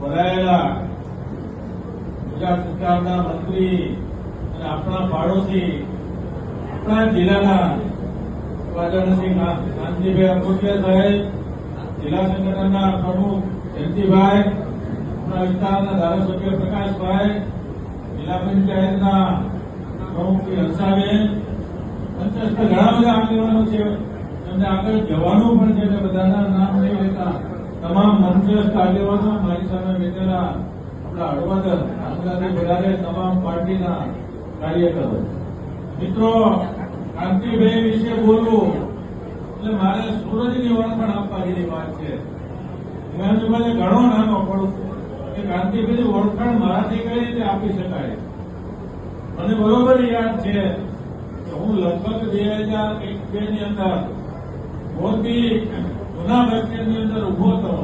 ભરાયેલા ગુજરાત મંત્રી અને આપણા પાડોશી આપણા જિલ્લાના કા- કાંતિભાઈ અકોટિયા સાહેબ, જિલ્લા સંગઠનના પ્રમુખ જયંતિભાઈ, આપણા વિસ્તારના ધારાસભ્ય પ્રકાશભાઈ, જિલ્લા પંચાયતના પ્રમુખ શ્રી હંસાબેન મંચસ્થ ઘણા બધા આગેવાનો છે. એમને આગળ જવાનું પણ છે. બધાના નામ નહીં લેતા. મંચસ્થ આગેવાનો મારી સામે કઈ રીતે આપી શકાય? મને બરોબર યાદ છે હું લગભગ બે હજાર એક બે ની અંદર મોરબી જૂના બસ સ્ટેન્ડની અંદર ઊભો હતો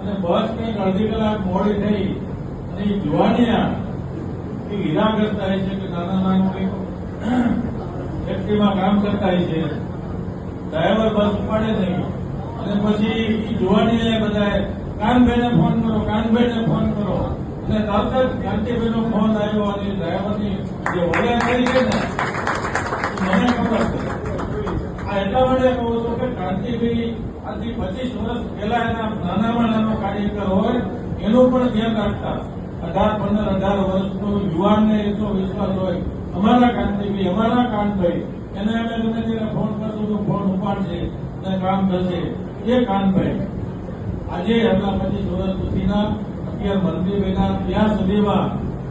અને બસ કંઈક અડધી કલાક મોડી થઈ અને એ જુવાનિયા એ હીરાગર થાય છે કે નાના નાનું કંઈક ફેક્ટરીમાં કામ કરતા હોય છે. ડ્રાઈવર બસ ઉપાડે નહીં અને પછી એ જુવાનીએ બધાએ, કાનભાઈને ફોન કરો, કાનભાઈને ફોન કરો. એટલે તરત જ કાંતિભાઈનો ફોન આવ્યો અને ડ્રાઈવરની જે વડે કરી છે ને એ મને ખબર છે આ એટલા માટે કહું છું કાંતિભાઈ આજથી પચીસ વર્ષ પહેલા એના નાનામાં નાનો કાર્યકર હોય, એનું પણ ધ્યાન રાખતા. અઢાર, પંદર, અઢાર વર્ષનો યુવાનને એટલો વિશ્વાસ હોય, અમારા કાંતિભાઈ અમારા કાનભાઈ એને અમે ગમે ત્યારે ફોન કરશું તો ફોન ઉપાડશે અને કામ થશે એ કાનભાઈ આજે એમના પચીસ વર્ષ સુધીના અત્યારે મંત્રીભાઈના ત્યાં સુધીમાં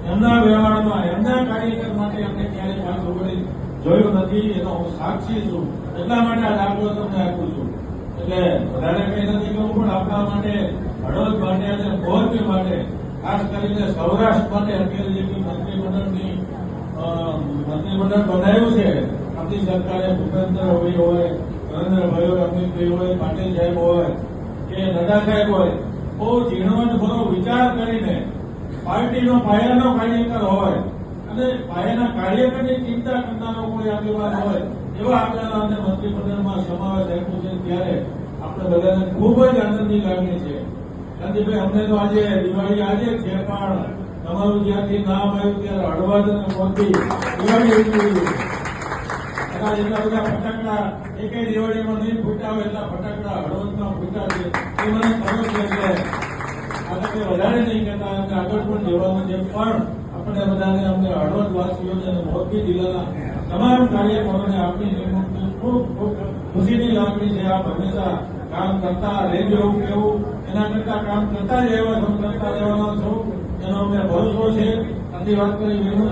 એમના વ્યવહારમાં એમના કાર્યકર માટે એમને ક્યારેય પાછું વળી જોયું નથી એનો હું સાક્ષી છું. એટલા માટે આ દાખલો તમને આપું છું. એટલે વધારે કઈ નથી કહું પણ આપણા માટે હળવદ માટે અને મોરબી માટે, ખાસ કરીને સૌરાષ્ટ્ર માટે અત્યારે જે મંત્રીમંડળની મંત્રીમંડળ બનાવ્યું છે, આપણી સરકારે ભૂપેન્દ્રભાઈ હોય નરેન્દ્રભાઈ હોય અમિતભાઈ હોય, પાટીલ સાહેબ હોય, કે નડ્ડા સાહેબ હોય, બહુ ઝીણવટભરો વિચાર કરીને પાર્ટીનો પાયાનો કાર્યકર હોય અને પાયાના કાર્યકરની ચિંતા કરનારો કોઈ આગેવાન હોય, એવા આગેવાનને મંત્રીમંડળમાં સમાવેશ આપ્યો છે ત્યારે આપણે બધાને ખૂબ જ આનંદની લાગણી છે. ગાંધીભાઈ, અમને તો આજે દિવાળી આજે છે, પણ તમારું જ્યાંથી નામ આવ્યું ત્યારે હળવદ અને દિવાળી ઉજવી એટલા બધા ફટાકડા એક દિવાળીમાં નહીં ફૂટાવે એટલા ફટાકડા હળવદમાં ફૂટા છે. એ મને ખબર છે એટલે કંઈ વધારે નહીં કહેતા આગળ પણ જવાનું છે. પણ આપણે બધાને અમને હળવદ વાસીઓને અને મોરબી જિલ્લાના તમામ કાર્યકરોને આપણી નિમણૂકની ખૂબ ખૂબ ખુશીની લાગણી છે. આપ હંમેશા કામ કરતા રહેજો કેવું એના કરતા કામ કરતા જ રહેવા કરતા રહેવાના છો. એનો અમને ભરોસો છે. આટલી વાત કરી